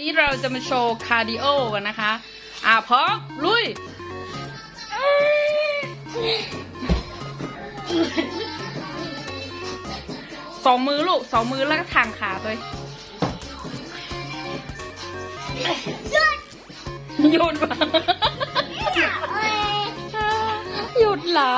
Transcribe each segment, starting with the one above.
นี้เราจะมาโชว์คาร์ดิโอกันนะคะ อ่าพร้อมลุย สองมือลูก สองมือแล้วก็ทางขาตัวเองหยุดวะหยุดเหรอ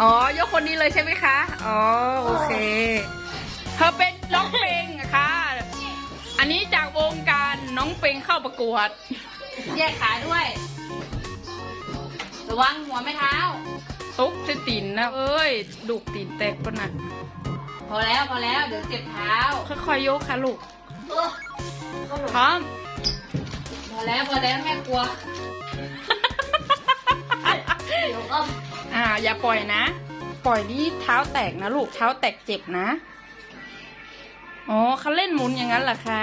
อ๋อ ยกคนนี้เลยใช่ไหมคะ อ๋อ โอเค น้องเป็งเข้าประกวด แยกขาด้วย ระวังหัวไม่เท้า ตุ๊กจะตินนะเอ้ย ดุกตินแตกปะนะพอแล้วพอแล้วเดี๋ยวเจ็บเท้าค่อยๆยกค่ะลูกพร้อม พอแล้วพอแล้วแม่กลัว เดี๋ยวก็อ่า อย่าปล่อยนะ ปล่อยนี่เท้าแตกนะลูกเท้าแตกเจ็บนะ อ๋อเขาเล่นหมุนอย่างนั้นเหรอคะ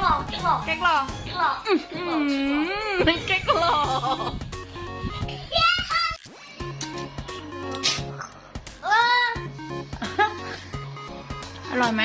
ะครับอ่ามันเก๊กหลอกเก๊กหลอกเก๊กหลอกอืมมันเก๊กหลอกอร่อยไหม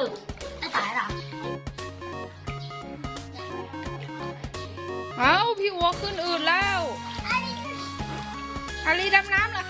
ai tải được ai tải rồi เอ้าพี่อัวขึ้นอื่นแล้ว อาลีดำน้ำเหรอคะ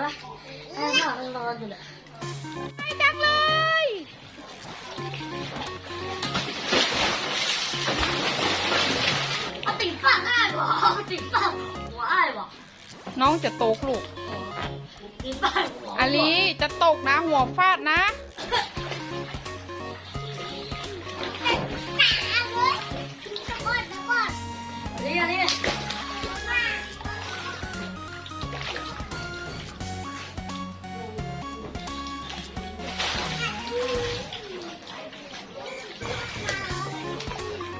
เออไอ้หมอมันรออยู่เลยไปจังเลยเอาติ่งปากอ้ายบ่เอาติ่งปากหัวอ้ายบ่น้องจะตกลูกติ่งปากหัวอาลีจะตกนะหัวฟาดนะ